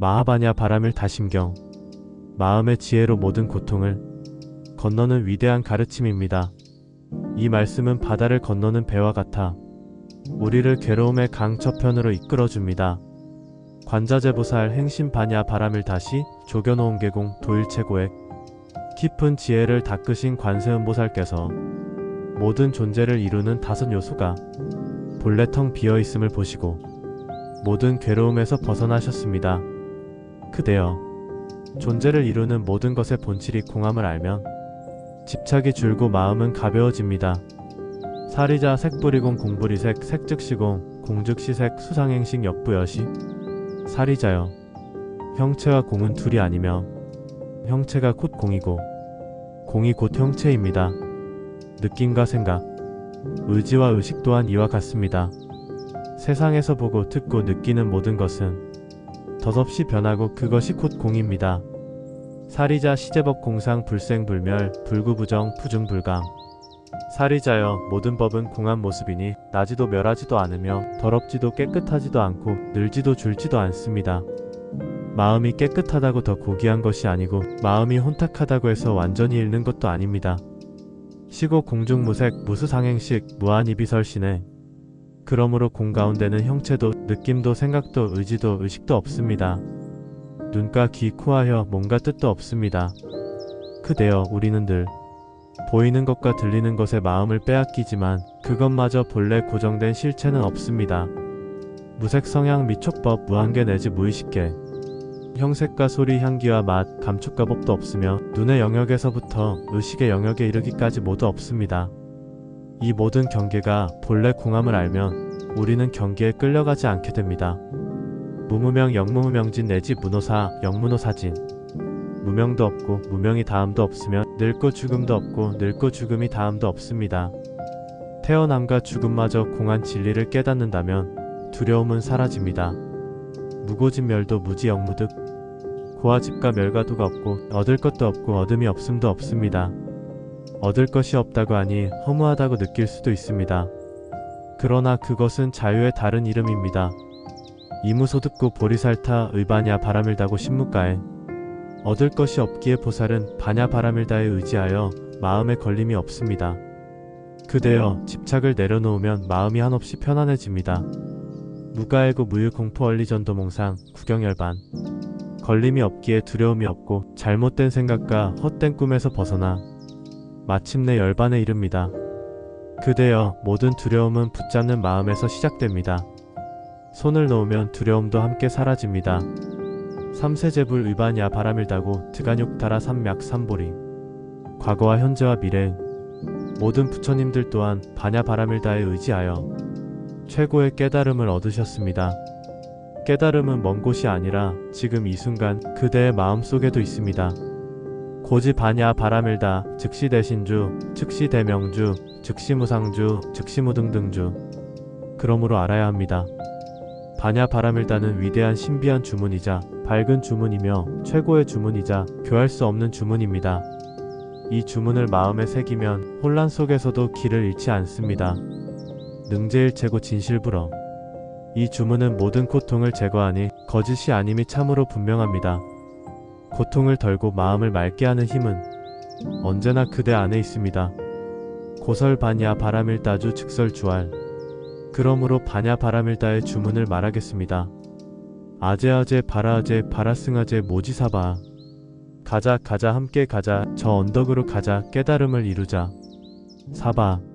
마하바냐 바람을 다심경 마음의 지혜로 모든 고통을 건너는 위대한 가르침입니다. 이 말씀은 바다를 건너는 배와 같아 우리를 괴로움의 강저편으로 이끌어 줍니다. 관자재보살 행신바냐 바람을 다시 조겨놓은 계공 도일체고액 깊은 지혜를 닦으신 관세음보살께서 모든 존재를 이루는 다섯 요소가 본래 텅 비어 있음을 보시고 모든 괴로움에서 벗어나셨습니다. 그대여 존재를 이루는 모든 것의 본질이 공함을 알면 집착이 줄고 마음은 가벼워집니다. 사리자 색불이공 공불이색 색즉시공 공즉시색 수상행식 역부여시 사리자여 형체와 공은 둘이 아니며 형체가 곧 공이고 공이 곧 형체입니다. 느낌과 생각, 의지와 의식 또한 이와 같습니다. 세상에서 보고 듣고 느끼는 모든 것은 덧없이 변하고 그것이 곧 공입니다. 사리자 시제법 공상 불생불멸 불구부정 부중불강 사리자여 모든 법은 공한 모습이니 나지도 멸하지도 않으며 더럽지도 깨끗하지도 않고 늘지도 줄지도 않습니다. 마음이 깨끗하다고 더 고귀한 것이 아니고 마음이 혼탁하다고 해서 완전히 잃는 것도 아닙니다. 시고 공중무색 무수상행식 무한이비설신에 그러므로 공 가운데는 형체도 느낌도 생각도 의지도 의식도 없습니다. 눈과 귀, 코와 혀, 몸과 뜻도 없습니다. 그대여 우리는 늘 보이는 것과 들리는 것에 마음을 빼앗기지만 그것마저 본래 고정된 실체는 없습니다. 무색 성향 미촉법 무한계 내지 무의식계 형색과 소리 향기와 맛 감촉과 법도 없으며 눈의 영역에서부터 의식의 영역에 이르기까지 모두 없습니다. 이 모든 경계가 본래 공함을 알면 우리는 경계에 끌려가지 않게 됩니다. 무무명 영무무명진 내지 문호사 영문호사진 무명도 없고 무명이 다음도 없으며 늙고 죽음도 없고 늙고 죽음이 다음도 없습니다. 태어남과 죽음마저 공한 진리를 깨닫는다면 두려움은 사라집니다. 무고진멸도 무지영무득 고아집과 멸가도가 없고 얻을 것도 없고 얻음이 없음도 없습니다. 얻을 것이 없다고 하니 허무하다고 느낄 수도 있습니다. 그러나 그것은 자유의 다른 이름입니다. 이무소득고 보리살타 의바냐 바람일다고 신무가에 얻을 것이 없기에 보살은 바냐 바람일다에 의지하여 마음에 걸림이 없습니다. 그대여 집착을 내려놓으면 마음이 한없이 편안해집니다. 무가애고 무유공포 얼리전도몽상 구경열반 걸림이 없기에 두려움이 없고 잘못된 생각과 헛된 꿈에서 벗어나 마침내 열반에 이릅니다. 그대여 모든 두려움은 붙잡는 마음에서 시작됩니다. 손을 놓으면 두려움도 함께 사라집니다. 삼세제불 의반야 바람일다고 드간욕다라 삼맥 삼보리 과거와 현재와 미래 모든 부처님들 또한 반야 바람일다에 의지하여 최고의 깨달음을 얻으셨습니다. 깨달음은 먼 곳이 아니라 지금 이 순간 그대의 마음 속에도 있습니다. 고지 반야 바람일다 즉시 대신주 즉시 대명주 즉시 무상주 즉시 무등등주 그러므로 알아야 합니다. 반야 바람일다는 위대한 신비한 주문이자 밝은 주문이며 최고의 주문이자 교할 수 없는 주문입니다. 이 주문을 마음에 새기면 혼란 속에서도 길을 잃지 않습니다. 능제일체고 진실불어 이 주문은 모든 고통을 제거하니 거짓이 아님이 참으로 분명합니다. 고통을 덜고 마음을 맑게 하는 힘은 언제나 그대 안에 있습니다. 고설 반야 바람일다주 즉설 주알 그러므로 반야 바람일다의 주문을 말하겠습니다. 아제아제 바라아제 바라승아제 모지사바. 가자 가자 함께 가자. 저 언덕으로 가자. 깨달음을 이루자. 사바